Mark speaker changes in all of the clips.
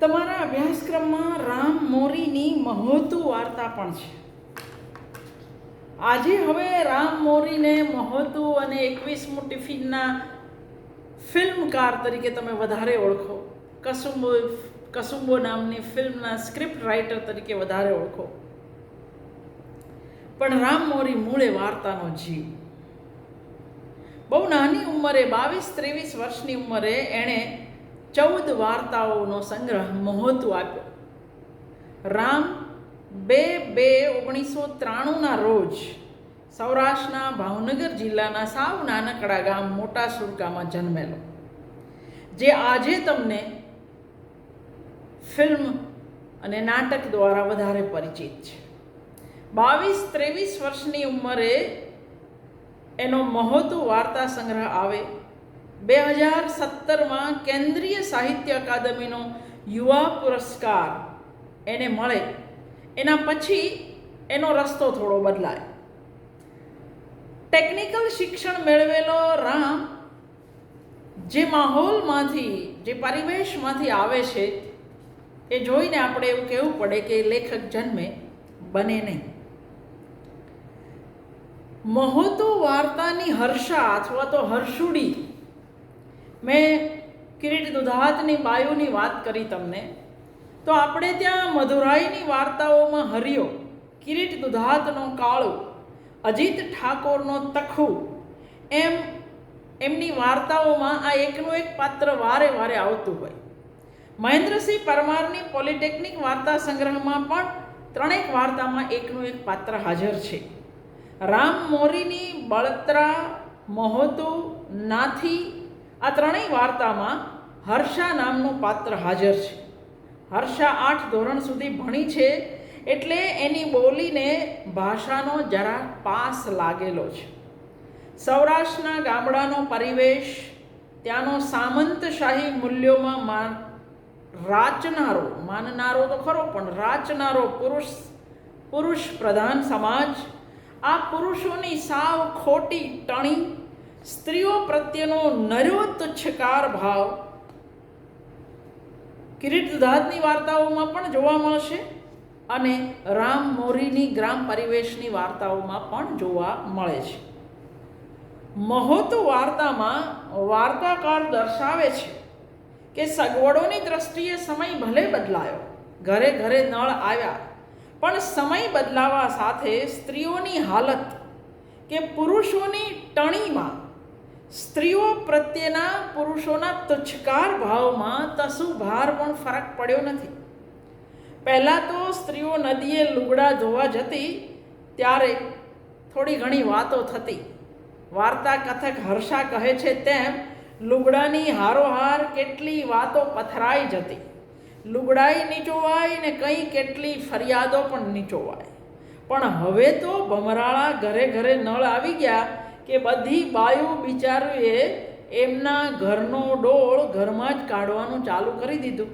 Speaker 1: તમારા અભ્યાસક્રમમાં રામ મોરીની મહોતુ વાર્તા પણ છે. આજે હવે રામ મોરીને મહોતુ અને એકવીસમું ટિફિનના ફિલ્મકાર તરીકે તમે વધારે ઓળખો. કસુંબો કસુંબો નામની ફિલ્મના સ્ક્રિપ્ટ રાઇટર તરીકે વધારે ઓળખો. પણ રામ મોરી મૂળે વાર્તાનો જીવ. બહુ નાની ઉંમરે બાવીસ ત્રેવીસ વર્ષની ઉંમરે એણે ચૌદ વાર્તાઓનો સંગ્રહ મહત્વ આપ્યો. રામ બે બે ઓગણીસો ત્રાણુંના રોજ સૌરાષ્ટ્રના ભાવનગર જિલ્લાના સાવ નાનકડા ગામ મોટા સુરકામાં જન્મેલો. જે આજે તમને ફિલ્મ અને નાટક દ્વારા વધારે પરિચિત છે. બાવીસ ત્રેવીસ વર્ષની ઉંમરે એનો મહોતુ વાર્તા સંગ્રહ આવે બે હજાર સત્તરમાં કેન્દ્રીય સાહિત્ય અકાદમીનો યુવા પુરસ્કાર એને મળે. એના પછી એનો રસ્તો થોડો બદલાય. ટેકનિકલ શિક્ષણ મેળવેલો રામ જે માહોલમાંથી, જે પરિવેશમાંથી આવે છે, એ જોઈને આપણે એવું કહેવું પડે કે લેખક જન્મે, બને નહીં. મહોતો વાર્તાની હર્ષા અથવા તો હર્ષુડી મેં કિરીટ દુધાતની બાયુની વાત કરી તમને. તો આપણે ત્યાં મધુરાઈની વાર્તાઓમાં હરિયો કિરીટ દુધાતનો કાળો, અજીત ઠાકોરનો તખુ, એમ એમની વાર્તાઓમાં આ એકનું એક પાત્ર વારે વારે આવતું હોય. મહેન્દ્રસિંહ પરમારની પોલિટેકનિક વાર્તા સંગ્રહમાં પણ ત્રણેક વાર્તામાં એકનું એક પાત્ર હાજર છે. રામ મોરીની બળત્રા, મહોતુ, નાથી આ ત્રણેય વાર્તામાં હર્ષા નામનું પાત્ર હાજર છે. હર્ષા આઠ ધોરણ સુધી ભણી છે એટલે એની બોલીને ભાષાનો જરા પાસ લાગેલો છે. સૌરાષ્ટ્રના ગામડાનો પરિવેશ, ત્યાંનો સામંતશાહી મૂલ્યોમાં માન, રાચનારો, માનનારો તો ખરો પણ રાચનારો પુરુષ પુરુષ પ્રધાન સમાજ, આ પુરુષોની સાવ ખોટી ટણી સ્ત્રીઓ પ્રત્યેનો નર્વતુચ્છકાર ભાવ કિરીટ વાર્તાઓમાં પણ જોવા મળશે અને રામ મોરીની ગ્રામ પરિવેશની વાર્તાઓમાં પણ જોવા મળે છે. મહોતુ વાર્તામાં વાર્તાકાર દર્શાવે છે કે સગવડોની દ્રષ્ટિએ સમય ભલે બદલાયો, ઘરે ઘરે નળ આવ્યા, પણ સમય બદલાવા સાથે સ્ત્રીઓની હાલત કે પુરુષોની ટણીમાં સ્ત્રીઓ પ્રત્યેના પુરુષોના તુચ્છકાર ભાવમાં તસુ ભાર પણ ફરક પડ્યો નથી. પહેલાં તો સ્ત્રીઓ નદીએ લુગડા ધોવા જતી, ત્યારે થોડી ઘણી વાતો થતી. વાર્તા કથક હર્ષા કહે છે તેમ, લુગડાની હારોહાર કેટલી વાતો પથરાઈ જતી. લુગડાઈ નીચોવાય ને કંઈ કેટલી ફરિયાદો પણ નીચોવાય. પણ હવે તો ભમરાળા ઘરે ઘરે નળ આવી ગયા કે બધી બાયો બિચારીએ એમના ઘરનો ડોળ ઘરમાં જ કાઢવાનું ચાલુ કરી દીધું.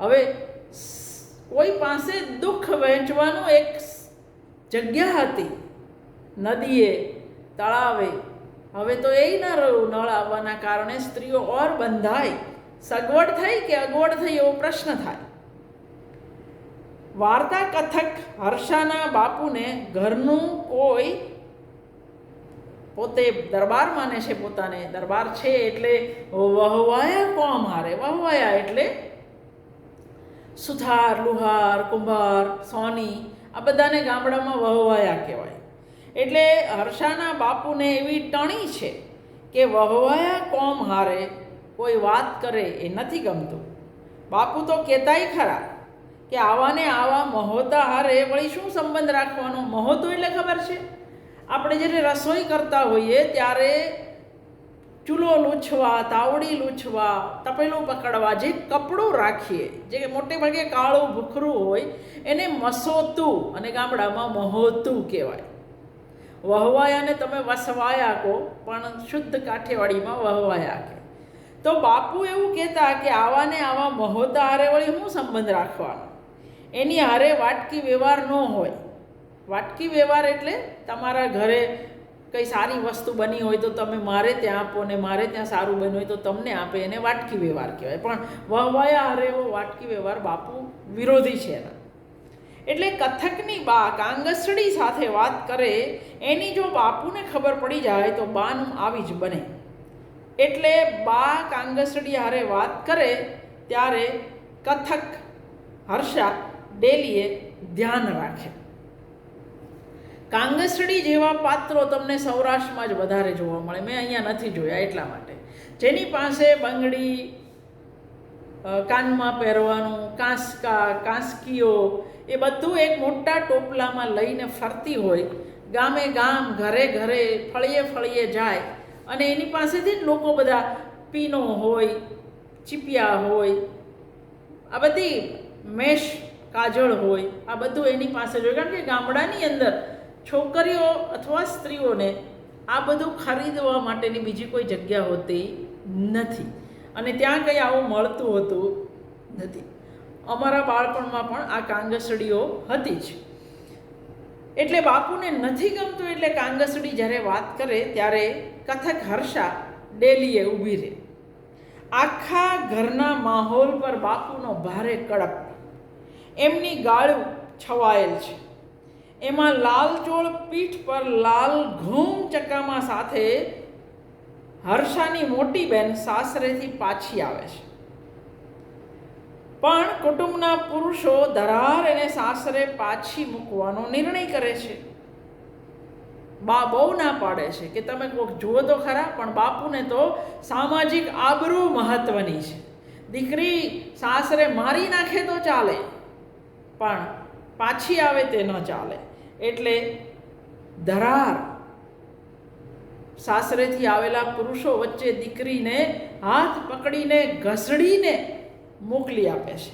Speaker 1: હવે કોઈ પાસે દુઃખ વહેંચવાનું એક જગ્યા હતી. નદીએ, તળાવે. હવે તો એ ન રહ્યું નળ આવવાના કારણે સ્ત્રીઓ ઓર બંધાય. સગવડ થઈ કે અગવડ થઈ એવો પ્રશ્ન થાય. વાર્તા કથક હર્ષાના બાપુને ઘરનું કોઈ પોતે દરબાર માને છે પોતાને. દરબાર છે એટલે વહવાયા કોમ હારે વહવાયા એટલે સુથાર, લુહાર, કુંભાર, સોની, આ બધાને ગામડામાં વહવાયા કહેવાય. એટલે હર્ષાના બાપુને એવી ટણી છે કે વહવાયા કોમ હારે કોઈ વાત કરે એ નથી ગમતું. બાપુ તો કહેતાય ખરા કે આવાને આવા મહોતા હારે વળી શું સંબંધ રાખવાનો? મહોતો એટલે ખબર છે? આપણે જ્યારે રસોઈ કરતા હોઈએ ત્યારે ચૂલો લૂછવા, તાવડી લૂછવા, તપેલું પકડવા જે કપડું રાખીએ, જે મોટે ભાગે કાળું ભૂખરું હોય, એને મસોતું અને ગામડામાં મહોતું કહેવાય. વહવાયાને તમે વસવાયા કહો, પણ શુદ્ધ કાઠિયાવાડીમાં વહવાયા કહે તો બાપુ એવું કહેતા કે આવાને આવા મહોતા હારે વળી શું સંબંધ રાખવાનો? એની હારે વાટકી વ્યવહાર ન હોય. વાટકી વ્યવહાર એટલે તમારા ઘરે કંઈ સારી વસ્તુ બની હોય તો તમે મારે ત્યાં આપો ને મારે ત્યાં સારું બન્યું હોય તો તમને આપે એને વાટકી વ્યવહાર કહેવાય. પણ વહવાયા હારે એવો વાટકી વ્યવહાર બાપુ વિરોધી છે એના. એટલે કથકની બા કાંગસડી સાથે વાત કરે, એની જો બાપુને ખબર પડી જાય તો બાનું આવી જ બને. એટલે બા કાંગસડી હારે વાત કરે ત્યારે કથક હર્ષા ડેલીએ ધ્યાન રાખે. કાંગસડી જેવા પાત્રો તમને સૌરાષ્ટ્રમાં જ વધારે જોવા મળે. મેં અહીંયા નથી જોયા એટલા માટે. જેની પાસે બંગડી કાનમાં પહેરવાનું, કાંસકા, કાંસકીઓ, એ બધું એક મોટા ટોપલામાં લઈને ફરતી હોય, ગામે ગામ, ઘરે ઘરે, ફળીએ ફળીએ જાય, અને એની પાસેથી જ લોકો બધા પીનો હોય, ચીપિયા હોય, આ બધી મેશ, કાજળ હોય, આ બધું એની પાસે જોઈએ કારણ કે ગામડાની અંદર છોકરીઓ અથવા સ્ત્રીઓને આ બધું ખરીદવા માટેની બીજી કોઈ જગ્યા હોતી નથી. અને ત્યાં કંઈ આવું મળતું હોતું નથી. અમારા બાળપણમાં પણ આ કાંગસડીઓ હતી જ. એટલે બાપુને નથી ગમતું એટલે કાંગસડી જ્યારે વાત કરે ત્યારે કથક હર્ષા ડેલીએ ઊભી રહે. આખા ઘરના માહોલ પર બાપુનો ભારે કડપ એમની ગાળું છવાયેલ છે. એમાં લાલચોળ પીઠ પર લાલ ઘૂમ ચકામા સાથે હર્ષાની મોટી બેન સાસરેથી પાછી આવે છે. પણ કુટુંબના પુરુષો ધરાર એને સાસરે પાછી મૂકવાનો નિર્ણય કરે છે. બા બહુ ના પાડે છે કે તમે કોઈક જુઓ તો ખરા, પણ બાપુને તો સામાજિક આબરૂ મહત્વની છે. દીકરી સાસરે મારી નાખે તો ચાલે, પણ પાછી આવે તે ન ચાલે. એટલે ધરાર સાસરેથી આવેલા પુરુષો વચ્ચે દીકરીને હાથ પકડીને, ઘસડીને મોકલી આપે છે.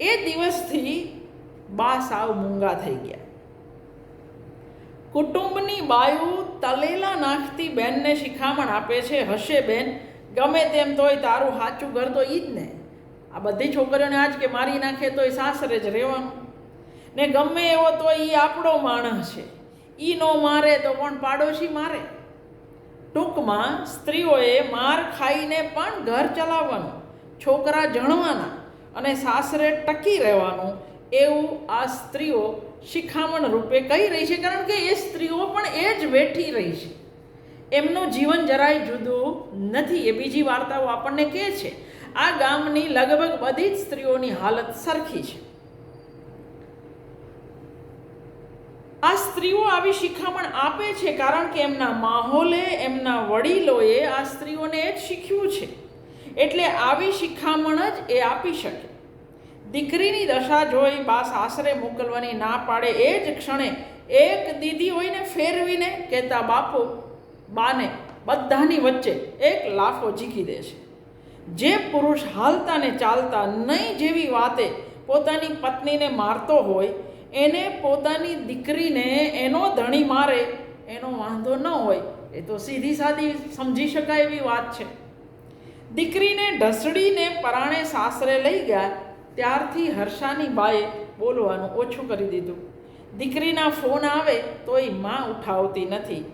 Speaker 1: એ દિવસથી બા સાવ મૂંગા થઈ ગયા. કુટુંબની બાયુ તલેલા નાખતી બેનને શિખામણ આપે છે, હશે બેન, ગમે તેમ તોય તારું સાચું ઘર તો ઈ જ ને. આ બધી છોકરીઓને આજ કે મારી નાખે તોય સાસરે જ રહેવાનું. ને ગમે એવો તો એ આપણો માણસ છે. એ નો મારે તો પણ પાડોશી મારે. ટૂંકમાં સ્ત્રીઓએ માર ખાઈને પણ ઘર ચલાવવાનું, છોકરા જણવાના અને સાસરે ટકી રહેવાનું એવું આ સ્ત્રીઓ શિખામણ રૂપે કહી રહી છે. કારણ કે એ સ્ત્રીઓ પણ એ જ વેઠી રહી છે. એમનું જીવન જરાય જુદું નથી એ બીજી વાર્તાઓ આપણને કહે છે. આ ગામની લગભગ બધી જ સ્ત્રીઓની હાલત સરખી છે. આ સ્ત્રીઓ આવી શિખામણ આપે છે કારણ કે એમના માહોલે, એમના વડીલોએ આ સ્ત્રીઓને એ જ શીખ્યું છે. એટલે આવી શિખામણ જ એ આપી શકે. દીકરીની દશા જોઈ બા સાસરે મોકલવાની ના પાડે એ જ ક્ષણે એક દીદી હોઈને ફેરવીને કહેતા, બાપુ, બાને બધાની વચ્ચે એક લાફો ઝીકી દે છે. જે પુરુષ હાલતા ને ચાલતા નહીં જેવી વાતે પોતાની પત્નીને મારતો હોય એને પોતાની દીકરીને એનો ધણી મારે, એનો વાંધો ન હોય. એ તો સીધી સાદી સમજી શકાય એવી વાત છે. દીકરીને ઢસડીને પરાણે સાસરે લઈ ગયા, ત્યારથી હર્ષાની બાએ બોલવાનું ઓછું કરી દીધું. દીકરીના ફોન આવે તોયમાં ઉઠાવતી નથી.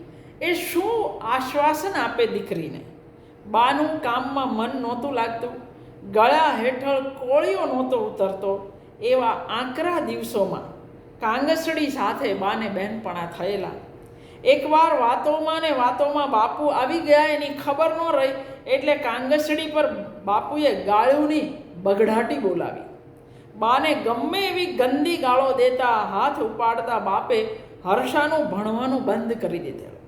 Speaker 1: એ શું આશ્વાસન આપે દીકરીને? બાનું કામમાં મન નહોતું લાગતું. ગળા હેઠળ કોળિયો નહોતો ઉતરતો એવા આંકરા દિવસોમાં. કાંગસડી સાથે બાને બહેનપણા થયેલા. એકવાર વાતોમાં ને વાતોમાં બાપુ આવી ગયા એની ખબર ન રહી, એટલે કાંગસડી પર બાપુએ ગાળ્યુંની બગડાટી બોલાવી. બાને ગમે એવી ગંદી ગાળો દેતા હાથ ઉપાડતા બાપે હર્ષાનું ભણવાનું બંધ કરી દીધેલું.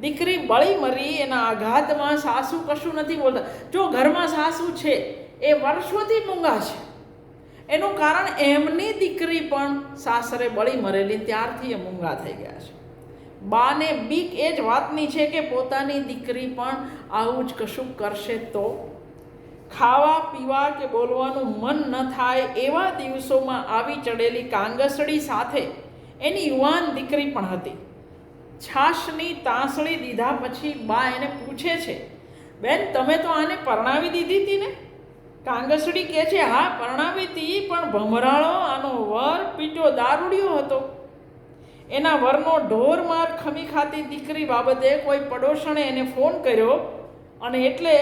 Speaker 1: દીકરી બળી મરી, એના આઘાતમાં સાસુ કશું નથી બોલતા. જો ઘરમાં સાસુ છે, એ વર્ષોથી મૂંગા છે. એનું કારણ એમની દીકરી પણ સાસરે બળી મરેલી, ત્યારથી એ મૂંગા થઈ ગયા છે. બાને બીક એ જ વાતની છે કે પોતાની દીકરી પણ આવું જ કશું કરશે તો? ખાવા, પીવા કે બોલવાનું મન ન થાય એવા દિવસોમાં આવી ચડેલી કાંગસડી સાથે એની યુવાન દીકરી પણ હતી. છાશની તાંસળી દીધા પછી બા એને પૂછે છે, બેન, તમે તો આને પરણાવી દીધી હતી ને? કાંગસડી કહે છે, હા, પરણાવી હતી પણ ભમરાળો આનો વર પીટો દારૂડિયો હતો. એના વરનો ઢોરમાર ખમી ખાતી દીકરી બાબતે કોઈ પડોશણે એને ફોન કર્યો અને એટલે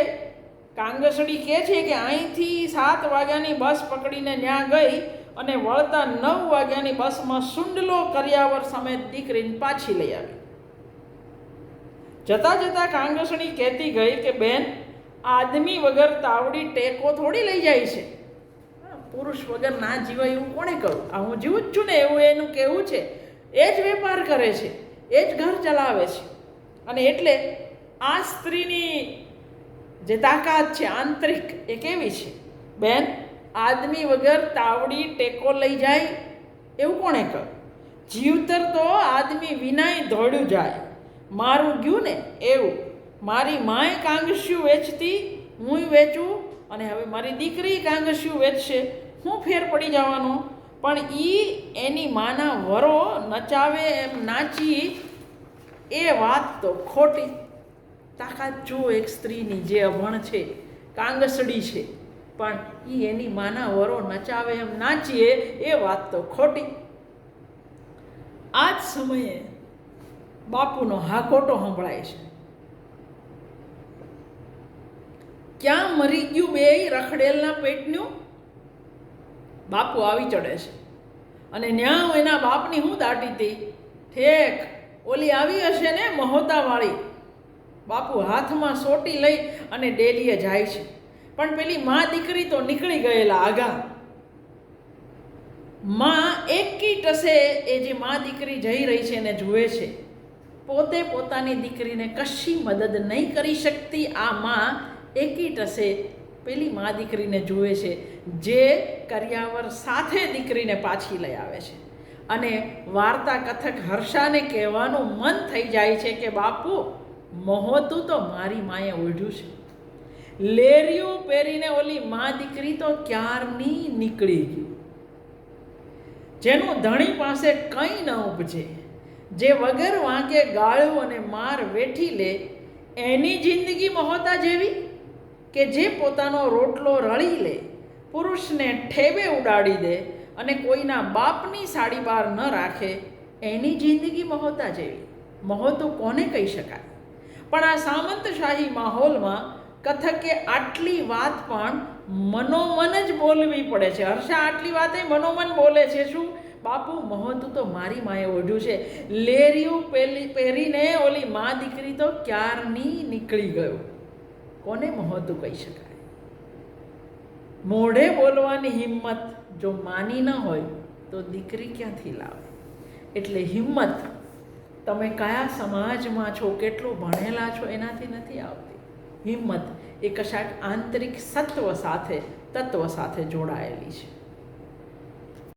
Speaker 1: કાંગસડી કહે છે કે અહીંથી સાત વાગ્યાની બસ પકડીને ત્યાં ગઈ અને વળતા નવ વાગ્યાની બસમાં સુંડલો કર્યાવર સમેત દીકરીને પાછી લઈ આવી. જતા જતાં કાંગસણી કહેતી ગઈ કે, બેન આદમી વગર તાવડી ટેકો થોડી લઈ જાય છે. પુરુષ વગર ના જીવાય એવું કોણે કહું આ હું જીવું જ છું ને એવું એનું કહેવું છે. એ જ વેપાર કરે છે. એ જ ઘર ચલાવે છે. અને એટલે આ સ્ત્રીની જે તાકાત છે, આંતરિક, એ કેવી છે? બેન, આદમી વગર તાવડી ટેકો લઈ જાય એવું કોણે કહ્યું? જીવતર તો આદમી વિનાય ધોળ્યું જાય. મારું ગયું ને એવું. મારી માય કાંગસ્યું વેચતી હું વેચું અને હવે મારી દીકરી કાંગસ્યું વેચશે, હું ફેર પડી જવાનો. પણ એ એની માના વરો નચાવે એમ નાચી એ વાત તો ખોટી. તાકાત જો એક સ્ત્રીની જે અભણ છે, કાંગસડી છે, પણ એ એની માના વરો નચાવે એમ નાચીએ એ વાત તો ખોટી. આ જ સમયે બાપુનો હાકોટો સંભળાય છે. ક્યાં મરી ગયું બે રખડેલના પેટનું? બાપુ આવી ચડે છે. અને ન્યા એના બાપની હું દાટી હતી? ઠેક, ઓલી આવી હશે ને મહોતાવાળી. બાપુ હાથમાં સોટી લઈ અને ડેલીએ જાય છે. પણ પેલી મા દીકરી તો નીકળી ગયેલા આગા. માં એકી ટસે એ જે મા દીકરી જઈ રહી છે એને જુએ છે. પોતે પોતાની દીકરીને કશી મદદ નહીં કરી શકતી આ માં એકી ટસે પેલી મા દીકરીને જુએ છે, જે કર્યાવર સાથે દીકરીને પાછી લઈ આવે છે. અને વાર્તા કથક હર્ષાને કહેવાનું મન થઈ જાય છે કે, બાપુ, મહોતું તો મારી માએ ઓઢ્યું છે. લેરિયું પહેરીને ઓલી મા દીકરી તો ક્યારની નીકળી ગયું જેનું ધણી પાસે કંઈ ન ઉપજે. જે વગર વાંકે ગાળું અને માર વેઠી લે, એની જિંદગી મહોતા જેવી? કે જે પોતાનો રોટલો રળી લે, પુરુષને ઠેબે ઉડાડી દે અને કોઈના બાપની સાડી બહાર ન રાખે, એની જિંદગી મહોતા જેવી. મહોતો કોને કહી શકાય? પણ આ સામંતશાહી માહોલમાં કથકે આટલી વાત પણ મનોમન જ બોલવી પડે છે. હર્ષા, આટલી વાતે મનોમન બોલે છે શું? બાપુ, મહોતું તો મારી માએ ઓઢ્યું છે. લેરિયું પેલી પહેરીને ઓલી મા દીકરી તો ક્યારની નીકળી ગયો? કોને મહોતું કહી શકાય? મોઢે બોલવાની હિંમત જો માની ન હોય, તો દીકરી ક્યાંથી લાવે? એટલે હિંમત, તમે કયા સમાજમાં છો, કેટલું ભણેલા છો, એનાથી નથી આવતી. હિંમત એ કશાક આંતરિક સત્વ સાથે, તત્વ સાથે જોડાયેલી છે.